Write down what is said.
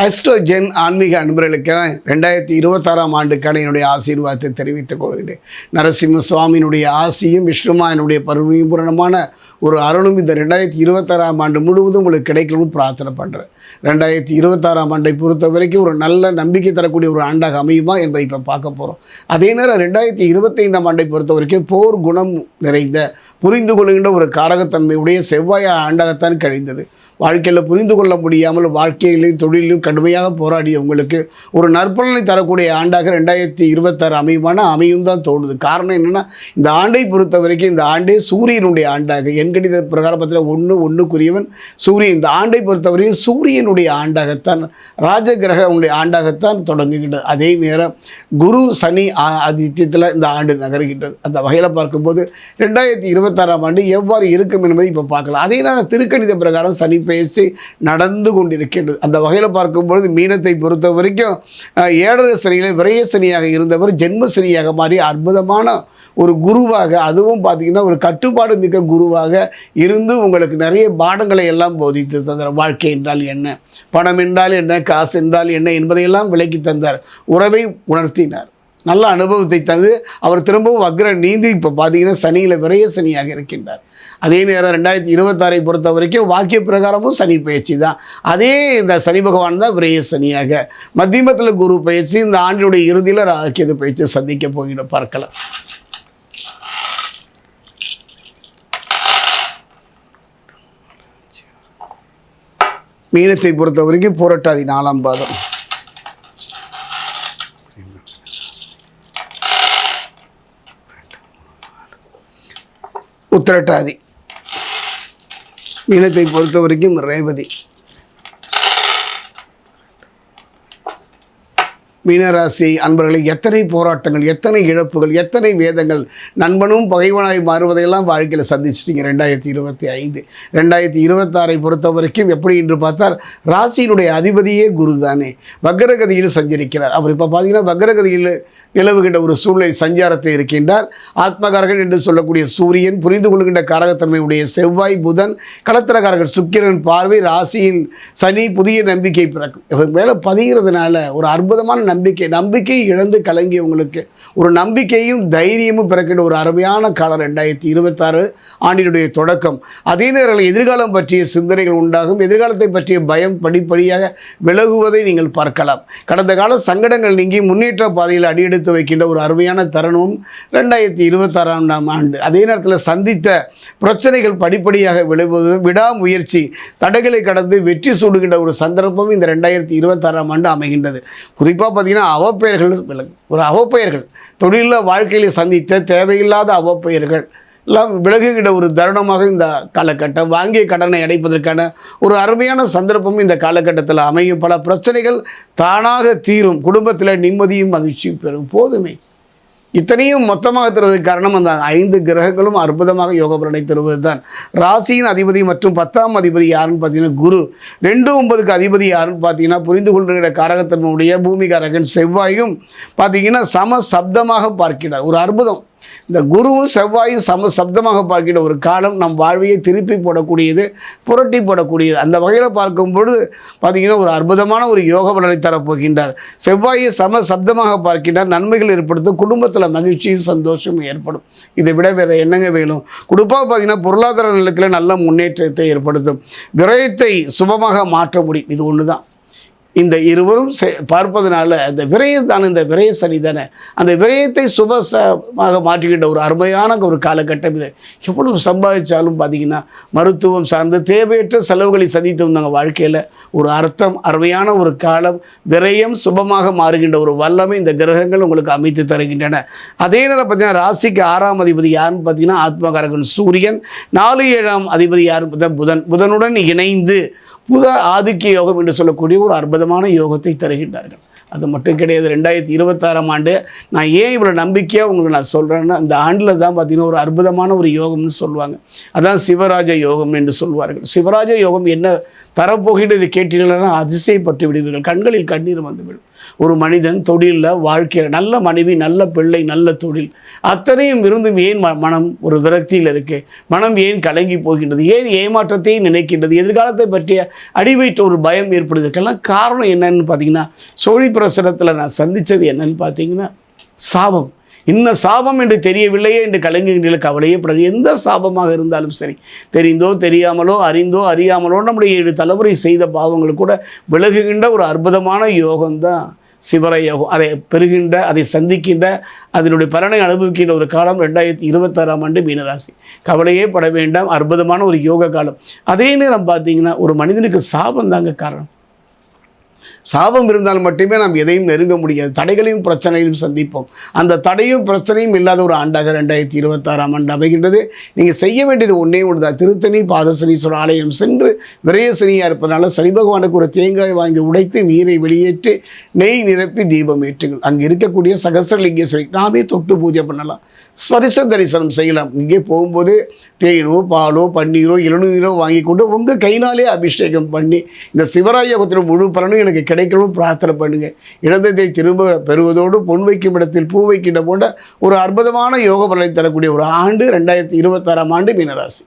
அஸ்ட்ரோஜென் ஆன்மீக அன்பர்களுக்கு ரெண்டாயிரத்தி இருபத்தாறாம் ஆண்டுக்கான என்னுடைய ஆசீர்வாதத்தை தெரிவித்துக் கொள்கிறேன். நரசிம்ம சுவாமியினுடைய ஆசியும் விஷ்ணுமாயனுடைய பரிபூரணமான ஒரு அருளும் இந்த ரெண்டாயிரத்தி இருபத்தாறாம் ஆண்டு முழுவதும் உங்களுக்கு கிடைக்கணும்னு பிரார்த்தனை பண்ணுறேன் ரெண்டாயிரத்தி இருபத்தாறாம் ஆண்டை பொறுத்த வரைக்கும் ஒரு நல்ல நம்பிக்கை தரக்கூடிய ஒரு ஆண்டாக அமையுமா என்பதை இப்போ பார்க்க போகிறோம் அதே நேரம் ரெண்டாயிரத்தி இருபத்தைந்தாம் ஆண்டை பொறுத்த வரைக்கும் போர் குணம் நிறைந்த புரிந்து கொள்கின்ற ஒரு காரகத்தன்மையுடைய செவ்வாய் ஆண்டாகத்தான் கழிந்தது. வாழ்க்கையில் புரிந்து கொள்ள முடியாமல் வாழ்க்கையிலையும் தொழிலையும் கடுமையாக போராடிய உங்களுக்கு ஒரு நற்பலனை தரக்கூடிய ஆண்டாக ரெண்டாயிரத்தி இருபத்தாறு அமையுமான அமையும் தான் தோணுது. காரணம் என்னென்னா இந்த ஆண்டை பொறுத்த வரைக்கும் இந்த ஆண்டே சூரியனுடைய ஆண்டாக எண்கணித பிரகாரப்பத்தில் ஒன்று ஒன்றுக்குரியவன் சூரியன். இந்த ஆண்டை பொறுத்தவரையும் சூரியனுடைய ஆண்டாகத்தான் ராஜகிரகனுடைய ஆண்டாகத்தான் தொடங்குகின்றது. அதே நேரம் குரு சனி ஆ- ஆதித்யத்தில் இந்த ஆண்டு நகர்கின்றது. அந்த வகையில் பார்க்கும்போது ரெண்டாயிரத்தி இருபத்தாறாம் ஆண்டு எவ்வாறு இருக்கும் என்பதை இப்போ பார்க்கலாம். அதே நேரம் திருக்கணித பிரகாரம் சனி பேசி நடந்து கொண்டிருக்கின்றது. அந்த வகையில் பார்க்கும்பொழுது மீனத்தை பொறுத்த வரைக்கும் அஹ், ஏழரை சனியில் விரைய சனியாக இருந்தவர் ஜென்ம சனியாக மாறி அற்புதமான ஒரு குருவாக அதுவும் பார்த்தீங்கன்னா ஒரு கட்டுப்பாடு மிக்க குருவாக இருந்து உங்களுக்கு நிறைய பாடங்களை எல்லாம் போதித்து தந்தார். வாழ்க்கை என்றால் என்ன? பணம் என்றால் என்ன? காசு என்றால் என்ன? என்பதையெல்லாம் விளக்கி தந்தார். உறவை உணர்த்தினார். நல்ல அனுபவத்தை தந்து அவர் திரும்பவும் வக்ர நீந்தி இப்போ பார்த்தீங்கன்னா சனியில் விரைய சனியாக இருக்கின்றார். அதே நேரம் ரெண்டாயிரத்தி இருபத்தாறை பொறுத்த வரைக்கும் வாக்கிய பிரகாரமும் சனி பயிற்சி தான். அதே இந்த சனி பகவான் தான் விரைய சனியாக. மத்தியமத்தில் குரு பயிற்சி இந்த ஆண்டினுடைய இறுதியில் ராக்கியது பயிற்சி சந்திக்க போகிற பார்க்கலாம். மீனத்தை பொறுத்த வரைக்கும் போராட்டாதி நாலாம் பாதம். உத்திரட்டாதி. மீனத்தை பொறுத்த வரைக்கும் ரேவதி. மீனராசி அன்பர்களை எத்தனை போராட்டங்கள் எத்தனை இழப்புகள் எத்தனை வேதங்கள் நண்பனும் பகைவனாய் மாறுவதையெல்லாம் வாழ்க்கையில் சந்திச்சிட்டிங்க ரெண்டாயிரத்தி இருபத்தி ஐந்து. ரெண்டாயிரத்தி இருபத்தாறை பொறுத்த வரைக்கும் எப்படி என்று பார்த்தால் ராசியினுடைய அதிபதியே குரு தானே வக்ரகதியில் சஞ்சரிக்கிறார். அவர் இப்போ பார்த்தீங்கன்னா வக்ரகதியில் நிலவுகின்ற ஒரு சூழ்நிலை சஞ்சாரத்தை இருக்கின்றார். ஆத்மகாரகன் என்று சொல்லக்கூடிய சூரியன் புரிந்து கொள்கின்ற காரகத்தன்மையுடைய செவ்வாய் புதன் களத்திரக்காரகன் சுக்கிரன் பார்வை ராசியில் சனி புதிய நம்பிக்கை பிறக்கும். இவர் மேலே பதிகிறதுனால ஒரு அற்புதமான நம்பிக்கை நம்பிக்கை இழந்து கலங்கியவங்களுக்கு ஒரு நம்பிக்கையும் தைரியமும் பிறக்கின்ற ஒரு அருமையான காலம் ரெண்டாயிரத்தி இருபத்தாறு ஆண்டினுடைய தொடக்கம். அதே நேரத்தில் எதிர்காலம் பற்றிய சிந்தனைகள் உண்டாகும். எதிர்காலத்தை பற்றிய பயம் படிப்படியாக விலகுவதை நீங்கள் பார்க்கலாம். கடந்த கால சங்கடங்கள் நீங்கி முன்னேற்ற பாதையில் அடியெடுத்து வைக்கின்ற ஒரு அருமையான தருணம் ரெண்டாயிரத்தி இருபத்தாறாம் ஆண்டு. அதே நேரத்தில் சந்தித்த பிரச்சனைகள் படிப்படியாக விளைவது விடாமுயற்சி தடைகளை கடந்து வெற்றி சூடுகின்ற ஒரு சந்தர்ப்பம் இந்த ரெண்டாயிரத்தி இருபத்தாறாம் ஆண்டு அமைகின்றது. குறிப்பாக பார்த்தீங்கன்னா அவப்பெயர்கள் ஒரு அவப்பெயர்கள் தொழிலில் வாழ்க்கையில் சந்தித்த தேவையில்லாத அவப்பெயர்கள் எல்லாம் விலகுகின்ற ஒரு தருணமாக இந்த காலகட்டம். வாங்கிய கடனை அடைப்பதற்கான ஒரு அருமையான சந்தர்ப்பம் இந்த காலகட்டத்தில் அமையும். பல பிரச்சனைகள் தானாக தீரும். குடும்பத்தில் நிம்மதியும் மகிழ்ச்சியும் பெறும். போதுமே. இத்தனையும் மொத்தமாக தருவதற்கு காரணம் அந்த ஐந்து கிரகங்களும் அற்புதமாக யோக பலனை தருவது தான் ராசியின் அதிபதி மற்றும் பத்தாம் அதிபதி யாருன்னு பார்த்தீங்கன்னா குரு. ரெண்டு ஒன்பதுக்கு அதிபதி யாருன்னு பார்த்தீங்கன்னா புரிந்து கொள்கிற காரகத்தன்மையுடைய பூமிகாரகன் செவ்வாயும் பார்த்தீங்கன்னா சம சப்தமாக பார்க்கிறார். ஒரு அற்புதம். இந்த குருவும் செவ்வாயும் சம சப்தமாக பார்க்கிற ஒரு காலம் நம் வாழ்வையை திருப்பி போடக்கூடியது புரட்டி போடக்கூடியது. அந்த வகையில் பார்க்கும் பொழுது பார்த்தீங்கன்னா ஒரு அற்புதமான ஒரு யோக பலனை தரப்போகின்றார். செவ்வாயை சம சப்தமாக பார்க்கின்றார். நன்மைகள் ஏற்படுத்தும் குடும்பத்தில் மகிழ்ச்சியும் சந்தோஷமும் ஏற்படும். இதை விட வேறு என்னங்க வேணும்? குடும்பம் பார்த்தீங்கன்னா பொருளாதார நிலத்தில் நல்ல முன்னேற்றத்தை ஏற்படுத்தும். விரயத்தை சுபமாக மாற்ற முடியும். இது ஒன்று தான் இந்த இருவரும் செ- பார்ப்பதனால அந்த விரயம் தான் இந்த விரய சனி தானே. அந்த விரயத்தை சுபமாக மாற்றுகின்ற ஒரு அருமையான ஒரு காலகட்டம் இது. எவ்வளவு சம்பாதிச்சாலும் பார்த்தீங்கன்னா மருத்துவம் சார்ந்து தேவையற்ற செலவுகளை சந்தித்து வந்தாங்க வாழ்க்கையில். ஒரு அர்த்தம் அருமையான ஒரு காலம் விரயம் சுபமாக மாறுகின்ற ஒரு வல்லமை இந்த கிரகங்கள் உங்களுக்கு அமைத்து தருகின்றன. அதே நேரம் பார்த்தீங்கன்னா ராசிக்கு ஆறாம் அதிபதி யாருன்னு பார்த்தீங்கன்னா ஆத்மகாரகன் சூரியன். நாலு ஏழாம் அதிபதி யாருன்னு பார்த்தா புதன். புதனுடன் இணைந்து புத ஆதிக்க யோகம் என்று சொல்லக்கூடிய ஒரு அற்புதமான யோகத்தை தருகின்றார்கள். அது மட்டும் கிடையாது ரெண்டாயிரத்தி இருபத்தாறாம் ஆண்டு நான் ஏன் இவ்வளோ நம்பிக்கையாக உங்களுக்கு நான் சொல்கிறேன்னா அந்த ஆண்டில் தான் பார்த்தீங்கன்னா ஒரு அற்புதமான ஒரு யோகம்னு சொல்லுவாங்க. அதான் சிவராஜ யோகம் என்று சொல்வார்கள். சிவராஜ யோகம் என்ன தரப்போகின்றது கேட்டீர்கள்னா அதிசயப்பட்டு விடுவீர்கள். கண்களில் கண்ணீர் வந்துவிடும். ஒரு மனிதன் தொழிலில் வாழ்க்கையில் நல்ல மனைவி நல்ல பிள்ளை நல்ல தொழில். அத்தனையும் இருந்தும் ஏன் ம- மனம் ஒரு விரக்தியில் இருக்குது மனம் ஏன் கலங்கி போகின்றது? ஏன் ஏமாற்றத்தை நினைக்கின்றது? எதிர்காலத்தை பற்றிய அடிவைட்ட ஒரு பயம் ஏற்படுவதற்கெல்லாம் காரணம் என்னன்னு பார்த்தீங்கன்னா சோழி பிரசுரத்தில் நான் சந்தித்தது என்னன்னு பார்த்தீங்கன்னா சாபம். இன்ன சாபம் என்று தெரியவில்லையே என்று கலைஞர்களில் கவலையே படாது. எந்த சாபமாக இருந்தாலும் சரி தெரிந்தோ தெரியாமலோ அறிந்தோ அறியாமலோ நம்முடைய ஏழு தலைமுறை செய்த பாவங்கள் கூட விலகுகின்ற ஒரு அற்புதமான யோகம்தான் சிவர யோகம். அதை பெறுகின்ற அதை சந்திக்கின்ற அதனுடைய பலனை அனுபவிக்கின்ற ஒரு காலம் ரெண்டாயிரத்தி இருபத்தாறாம் ஆண்டு மீனராசி. கவலையே பட வேண்டாம் அற்புதமான ஒரு யோக காலம். அதே நேரம் பார்த்தீங்கன்னா ஒரு மனிதனுக்கு சாபம் தாங்க காரணம். சாபம் இருந்தால் மட்டுமே நாம் எதையும் நெருங்க முடியாது. தடைகளையும் பிரச்சனையும் சந்திப்போம். அந்த தடையும் பிரச்சனையும் இல்லாத ஒரு ஆண்டாக ரெண்டாயிரத்தி இருபத்தாறாம் ஆண்டு அமைகின்றது. நீங்கள் செய்ய வேண்டியது ஒன்றே ஒன்று தான் திருத்தணி பாதசனீஸ்வரர் ஆலயம் சென்று விரயசனியாக இருப்பதனால சனி பகவானுக்கு ஒரு தேங்காய் வாங்கி உடைத்து நீரை வெளியேற்றி நெய் நிரப்பி தீபம் ஏற்றுங்கள். அங்கே இருக்கக்கூடிய சகசரலிங்கேஸ்வரி நாமே தொட்டு பூஜை பண்ணலாம். ஸ்பரிச தரிசனம் செய்யலாம். இங்கே போகும்போது தேனோ பாலோ பன்னீரோ இளநீரோ வாங்கி கொண்டு உங்கள் கையினாலே அபிஷேகம் பண்ணி இந்த சிவராயோகத்தின் முழு பலனும் எனக்கு கிடைக்கணும் பிரார்த்தனை பண்ணுங்க. இழந்ததை திரும்ப பெறுவதோடு பொன் வைக்கும் இடத்தில் பூ வைக்கின்ற போன்ற ஒரு அற்புதமான யோக பலனை தரக்கூடிய ஒரு ஆண்டு ரெண்டாயிரத்தி இருபத்தாறாம் ஆண்டு மீனராசி.